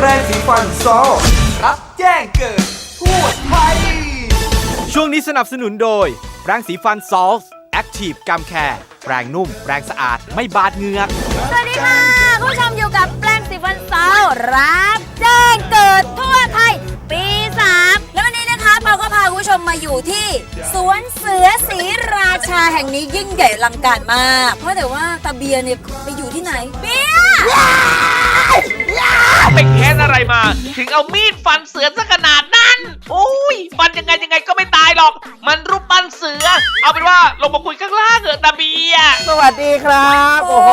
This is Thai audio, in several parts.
แปรงสีฟันซอลรับแจ้งเกิดทั่วไทย ช่วงนี้สนับสนุนโดย แปรงสีฟันซอลส์แอคทีฟกัมแคร์แปรงนุ่ม แปรงสะอาดไม่บาดเหงือก สวัสดีค่ะคุณผู้ชมอยู่กับแปลงสีฟันเซารับแจ้งเกิดทั่วไทย ปี3แล้ววันนี้นะคะเราก็พาคุณผู้ชมมาอยู่ที่ สวนเสือศรีราชาแห่งนี้ยิ่งใหญ่อลังการมาก เพราะแต่ว่าตาเบียร์เนี่ยไปอยู่ที่ไหนเบียร์ ไปแค้นอะไรมา ถึงเอามีดฟันเสือซะขนาดนั้นโอ้ยฟันยังไงยังไงก็ไม่ตายหรอก มันรูปปั้นเสือ เอาเป็นว่าลงมาคุยข้างล่างเถอะตาเบียร์สวัสดีครับ โอ้โห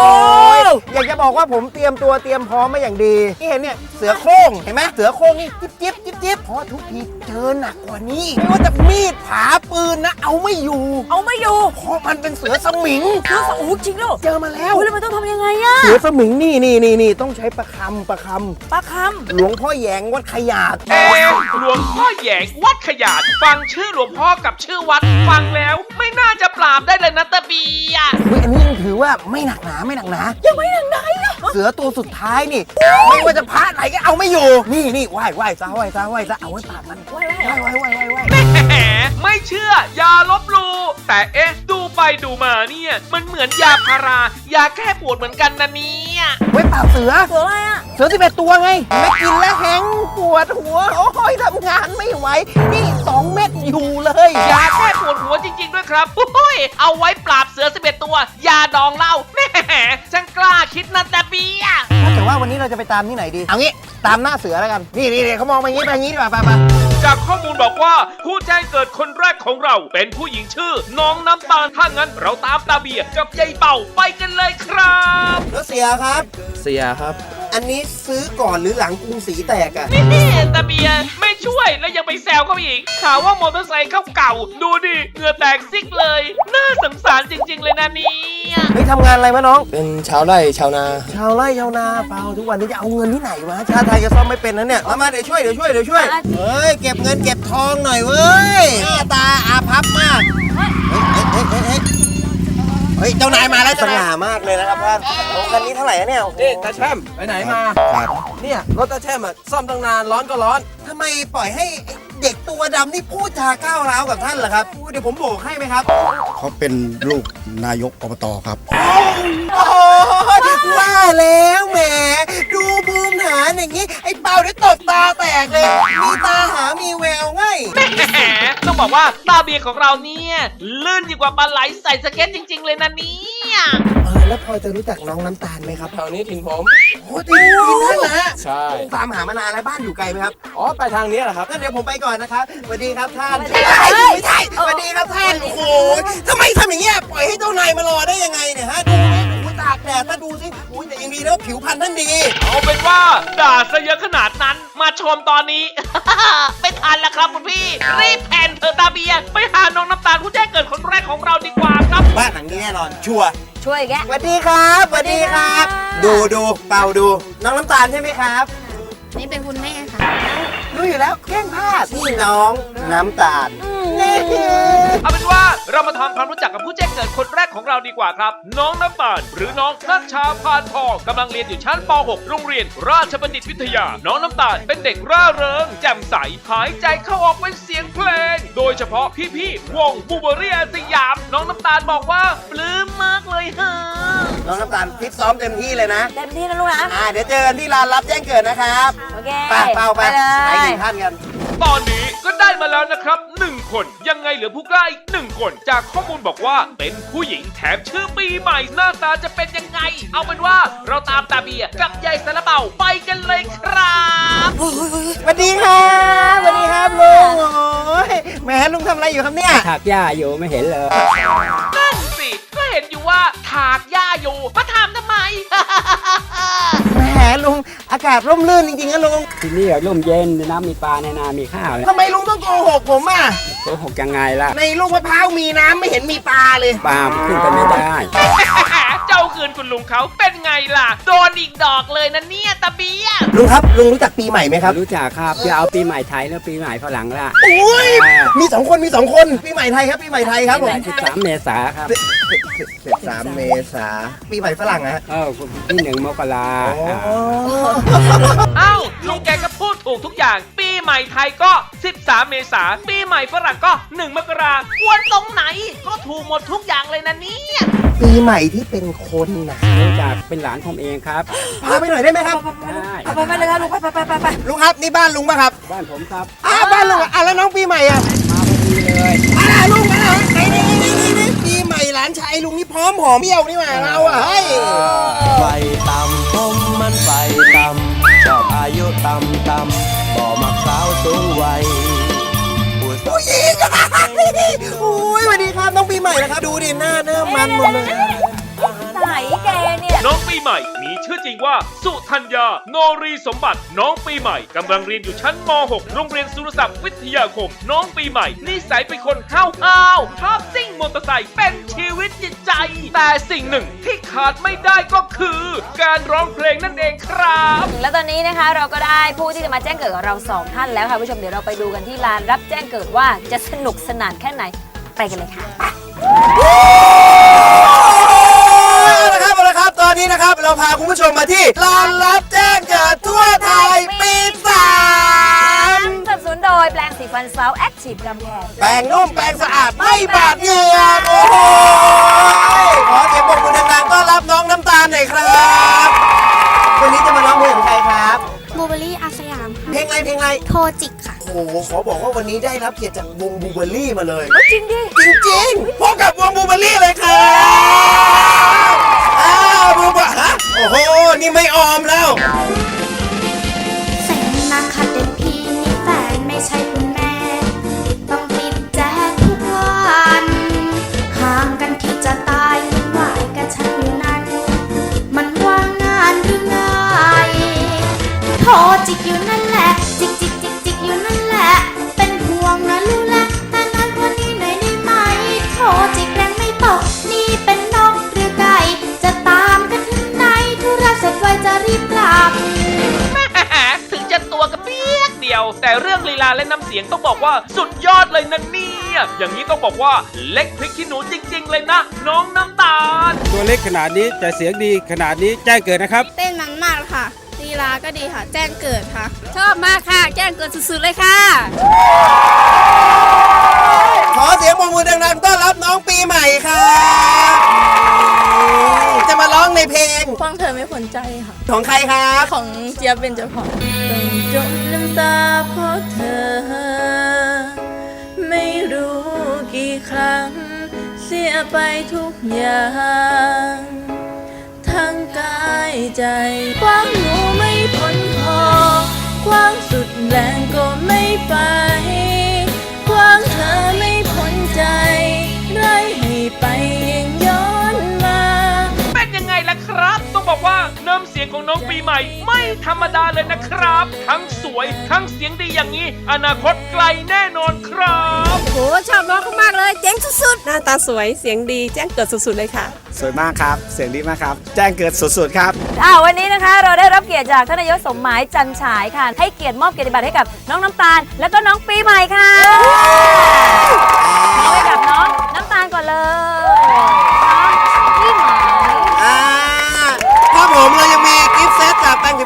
อยากจะบอกว่าผมเตรียมตัวเตรียมพร้อมมาอย่างดีที่เห็นเนี่ยเสือโคร่งเห็นไหมเสือโคร่งนี่จิ๊บจิ๊บ จิ๊บจิ๊บเพราะทุกทีเจอหนักกว่านี้ ไม่ว่าจะมีดผาปืนนะ เอาไม่อยู่ เอาไม่อยู่เพราะมันเป็นเสือสมิง เสือสอูจริงเหรอเจอมาแล้วอุ๊ยแล้วมันต้องทำยังไงอะเสือสมิงนี่นี่นี่นี่ต้องใช้ประคำประคปลาคำหลวงพ่อแหยงวัดขยาดเอวหลวงพ่อแหยงวัดขยาดฟังชื่อหลวงพ่อกับชื่อวัดฟังแล้ว ไม่น่าจะปราบได้เลยนะตาเบียร์เฮ้ยอันนี้ยังถือว่าไม่หนักหนาไม่หนักหนา ยังไม่หนักหนาเสือตัวสุดท้ายนี่ ไม่ว่าจะพระไหนก็เอาไม่อยู่ นี่นี่ไหว้ไหว้ซะไหว้ซะไหว้ซะเอาไว้ปาบมันไหว้ไหว้ไหว้ไหว้ไหว้ไหว้แหมไม่เชื่อ อย่าลบหลูแต่เอ๊ะดูไปดูมาเนี่ย มันเหมือนยาพารา ยาแก้ปวดเหมือนกันนะเนี่ยไว้ปาบเสือ เสืออะไรอะ เสือสิบเอ็ดตัวไง ไม่กินแล้วแห้งปวดหัว โอ้ยทำงานไม่ไหว นี่สองเม็ดอยู่เลย ยาแก้ปวดหัวจริง ๆ ด้วยครับโอ้ยเอาไว้ปราบเสือ11ตัว ยาดองเหล้าแหมช่างกล้าคิดนะแต่เบียร์แต่ว่าวันนี้เราจะไปตามที่ไหนดี เอางี้ ตามหน้าเสือแล้วกัน นี่นี่นี่เขามองมาอย่างนี้ไปอย่างนี้ดีกว่าไปไปจากข้อมูลบอกว่าผู้แจ้งเกิดคนแรกของเราเป็นผู้หญิงชื่อ น้องน้ำตาลถ้างั้น เราตามตาเบียร์กับยายเป่าไปกันเลยครับแล้วเสียครับ เสียครับ อันนี้ซื้อก่อนหรือหลังกรุงศรีแตกอะ นี่ตาเบียร์ไม่ช่วย แล้วยังไปแซวเขาอีกข่าวว่ามอเตอร์ไซค์เข้าเก่าดูดิเหงื่อแตกซิกเลย น่าสงสารจริง ๆ เลยนะเนี่ยเฮ้ยทำงานอะไรวะน้อง เป็นชาวไร่ชาวนา ชาวไร่ชาวนาเปล่าทุกวันนี้จะเอาเงินที่ไหนวะชาติไทยจะซ่อมไม่เป็นนะเนี่ยมามาเดี๋ยวช่วยเดี๋ยวช่วยเดี๋ยวช่วยเฮ้ยเก็บเงินเก็บทองหน่อยเว้ยหน้าตาอาภัพมากเฮ้ยเฮ้ยเฮ้ยเฮ้ยเฮ้ยเฮ้ยเจ้านายมาแล้วสง่ามากเลยนะครับท่านโอ้คันนี้เท่าไหร่อะเนี่ยนี่ตาแช่มไปไหนมาเนี่ยรถตาแช่มอะซ่อมตั้งนานร้อนก็ร้อน ทำไมปล่อยให้ไอ้ เด็กตัวดำนี่พูดจาก้าวร้าวกับท่านเหรอครับเดี๋ยวผมโบกให้ไหมครับ เขาเป็นลูกนายกอบตครับ โอ้ยว่าแล้วแหมดูภูมิฐานอย่างนี้ ไอ้เป่าได้ตบตาแตกเลย มีตาหามีแววไง แหมต้องบอกว่าตาเบียร์ของเราเนี่ยลื่นยิ่งกว่าปลาไหลใส่สเก็ตจริง ๆ เลยนะเนี่ยเออแล้วพอจะรู้จักน้องน้ำตาลไหมครับแถวนี้ถิ่นผม โอ้ตีนท่านนะฮะใช่ ตามหามานานแล้วบ้านอยู่ไกลไหมครับ อ๋อ ไปทางนี้แหละครับ งั้นเดี๋ยวผมไปก่อนนะครับสวัสดีครับท่านสวัสดีครับไม่ใช่สวัสดีครับท่าน โอ้โหทำไมทำอย่างเงี้ย ปล่อยให้เจ้านายมารอได้ยังไงเนี่ยฮะ ดูนะโอ้ยตากแดดถ้าดูสิอุ้ยแต่ยังดีนะว่าผิวพรรณท่านดี เอาเป็นว่าด่าซะเยอะขนาดนั้นมาชมตอนนี้ ไม่ทันแล้วครับคุณพี่ รีบแผ่นเถอะตาเบียร์ไปหาน้องน้ำตาลผู้แจ้งเกิดคนแรกของเราดีกว่าครับ บ้านหลังนี้แน่นอน ชัวร์ช่วยแกสวัสดีครับสวัสดีครับสวัสดีค่ะดูดูเป่าดู น้องน้ำตาลใช่ไหมครับ นี่เป็นคุณแม่ค่ะ รู้อยู่แล้วแกล้งพลาดนี่น้องน้ำตาลนี่ เอาเป็นว่าเรามาทำความรู้จักกับผู้แจ้งเกิดคนแรกของเราดีกว่าครับ น้องน้ำตาลหรือน้องนัชชาพานทองกำลังเรียนอยู่ชั้นป .6 โรงเรียน ราชบัณฑิตวิทยา น้องน้ำตาลเป็นเด็กร่าเริงแจ่มใสหายใจเข้าออกเป็นเสียงเพลง โดยเฉพาะพี่ๆวงบูเบอรี่สยาม น้องน้ำตาลบอกว่าปลื้มมากเลยฮะน้องน้ำตาลฟิตซ้อมเต็มที่เลยนะ เต็มที่นะลูกนะ อ่าเดี๋ยวเจอกันที่ลานรับแจ้งเกิดนะครับโอเคไปเป่าไปเลไปยถึงท่านกัน ตอนนี้ก็ได้มาแล้วนะครับ 1 คนยังไงเหลือผู้กล้าอีกหนึ่งคน จากข้อมูลบอกว่าเป็นผู้หญิงแถมชื่อปีใหม่หน้าตาจะเป็นยังไง เอาเป็นว่าเราตามตาเบียร์กับยายสารเป่าไปกันเลยครับสวัสดีครับสวัสดีครับลุงโอ้ยแหมลุงทำอะไรอยู่ครับเนี่ยถักหญ้าอยู่ไม่เห็นเลย ว่าถากหญ้าอยู่ มาถามทำไม แหมลุงอากาศร่มรื่นจริงๆนะลุงที่นี่ร่มเย็นน้ำมีปลาในนา มีข้าวเนี่ยทำไมลุงต้องโกหกผมอะ โกหกยังไงล่ะ ในลูกมะพร้าวมีน้ำไม่เห็นมีปลาเลย ปลามันขึ้นไปไม่ได้เจ้า คืนคุณลุงเขาเป็นไงล่ะ โดนอีกดอกเลยนะเนี่ยตาเบียร์ลุงครับลุงรู้จักปีใหม่ไหมครับรู้จักครับจะเอาปีใหม่ไทยแล้วปีใหม่ฝรั่งละอุ้ยอ่ามีสองคนมีสองคนปีใหม่ไทยครับปีใหม่ไทยครับผมที่สามเมษาครับสิบสามเมษาปีใหม่ฝรั่งนะฮะเออที่หนึ่งมกราโอ้อ่าเอ้าลุงอย่าง ปีใหม่ไทยก็ 13 เมษาปีใหม่ฝรั่งก็ 1 มกราควนตรงไหน ก็ถูกหมดทุกอย่างเลยนะเนี่ยปีใหม่ที่เป็นคนนะเนื่องจากเป็นหลานผมเองครับ พาไปหน่อยได้ไหมครับ ได้ไปไปเลยครับลุงไปไปไปไปไปลุงครับนี่บ้านลุงป่ะครับบ้านผมครับอ้าวบ้านลุงอะอะแล้วน้องปีใหม่อะมาพอดีเลยอะลุงอะไหนนี่นี่นี่นี่ปีใหม่หลานชายลุงนี่พร้อมหอมเบี้ยวนี่หว่าเราอะเฮ้ยไฟต่ำผมมันไฟต่ำ ชอบอายุต่ำต่ำบ่มักสาวสูงวัยผู้หญิงโอ้ยสวัสดีครับ น้องปีใหม่นะครับ ดูดิ หน้าเนื้อมันหมดเลย น้องปีใหม่ มีชื่อจริงว่า สุธัญญา โนรีสมบัติ น้องปีใหม่กำลังเรียนอยู่ชั้นม .6 โรงเรียนสุรศักดิ์วิทยาคม น้องปีใหม่นิสัยเป็นคนห้าวห้าวชอบซิ่งมอเตอร์ไซค์เป็นชีวิตจิตใจ แต่สิ่งหนึ่งที่ขาดไม่ได้ก็คือ การร้องเพลงนั่นเองครับ แล้วตอนนี้นะคะเราก็ได้ผู้ที่จะมาแจ้งเกิดกับเราสองท่านแล้วค่ะผู้ชมเดี๋ยวเราไปดูกันที่ลานรับแจ้งเกิดว่าจะสนุกสนานแค่ไหนไปกันเลยค่ะ เอาละครับเอาละครับ ตอ นนี้นะครับ เราพาคุณผู้ชมมาที่ลานรับแจ้งเกิดทั่วไทยปีสามสนับสนุนโดยแปลงสีฟันเซาแอคทีฟกำแพงแปรงนุ่มแปรงสะอาดไม่บาดเหงื่อโอ้โหขอเสียงปรบมือดังๆต้อนรับน้องน้ำตาลหน่อยครับวันนี้จะมาร้องเพลงของใครครับ บูเบอรี่อาสยามค่ะเพลงอะไรเพลงอะไรโทจิกค่ะ โอ้โหขอบอกว่าวันนี้ได้รับเกียรติจากวงบูเบอรี่มาเลย จริงดิ จริงๆพบกับวงบูเบอรี่เลยครับ นี่ไม่ออมแล้ว แต่เรื่องลีลาและน้ำเสียงต้องบอกว่าสุดยอดเลยนะเนี่ยอย่างนี้ต้องบอกว่าเล็กพริกขี้หนูจริง ๆ เลยนะ น้องน้ำตาล ตัวเล็กขนาดนี้แต่เสียงดีขนาดนี้แจ้งเกิดนะครับ เต้นมันมากค่ะลีลาก็ดีค่ะ แจ้งเกิดค่ะ ชอบมากค่ะ แจ้งเกิดสุดๆเลยค่ะ ขอเสียงปรบมือดังๆต้อนรับน้องปีใหม่ครับจะมาร้องในเพลงฟังเธอไม่ผลใจค่ะ ของใครครับ ของเจี๊ยบเป็นเจ้าของต้องจมน้ำตา ครั้ง เสียไปทุกอย่าง ทั้งกายใจกว้างหนูไม่พ้นคอกว้างสุดแรงก็ไม่ไป น้ำเสียงของน้องปีใหม่ ไม่ธรรมดาเลยนะครับ ทั้งสวย ทั้งเสียงดีอย่างนี้ อนาคตไกลแน่นอนครับ โหชอบน้องเขามากเลย เจ๋งสุดหน้าตาสวยเสียงดีแจ้งเกิดสุดๆเลยค่ะ สวยมากครับ เสียงดีมากครับ แจ้งเกิดสุดๆครับๆอ่าวันนี้นะคะเราได้รับเกียรติจากท่านนายกสมหมายจันฉายค่ะ ให้เกียรติมอบเกียรติบัตรให้กับน้องน้ำตาล แล้วก็น้องปีใหม่ค่ะมอบให้กับน้องน้ำตาลก่อนเลย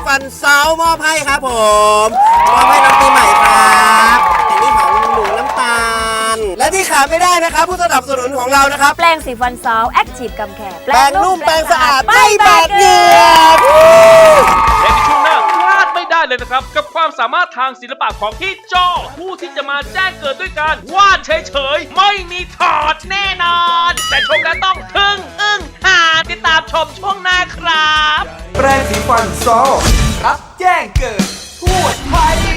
ฟันเซามอบให้ครับผมมอบให้น้องปีใหม่ครับอันนี้ของหนูน้ำตาล และที่ขาดไม่ได้นะครับ ผู้สนับสนุนของเรานะครับ แปลงสีฟันซาวแอคทีฟกำแขกแปรงนุ่มแปรงสะอาดไม่บาดเหงื่อและในช่วงหน้าพลาดไม่ได้เลยนะครับ กับความสามารถทางศิลปะของพี่จอผู้ที่จะมาแจ้งเกิดด้วยการวาดเฉยๆ ไม่มีถอดแน่นอน แต่ชมแล้วต้องทึ่งอึ้งหา ติดตามชมช่วงหน้าครับ แปรงสีฟันซอลรับแจ้งเกิดทั่วไทย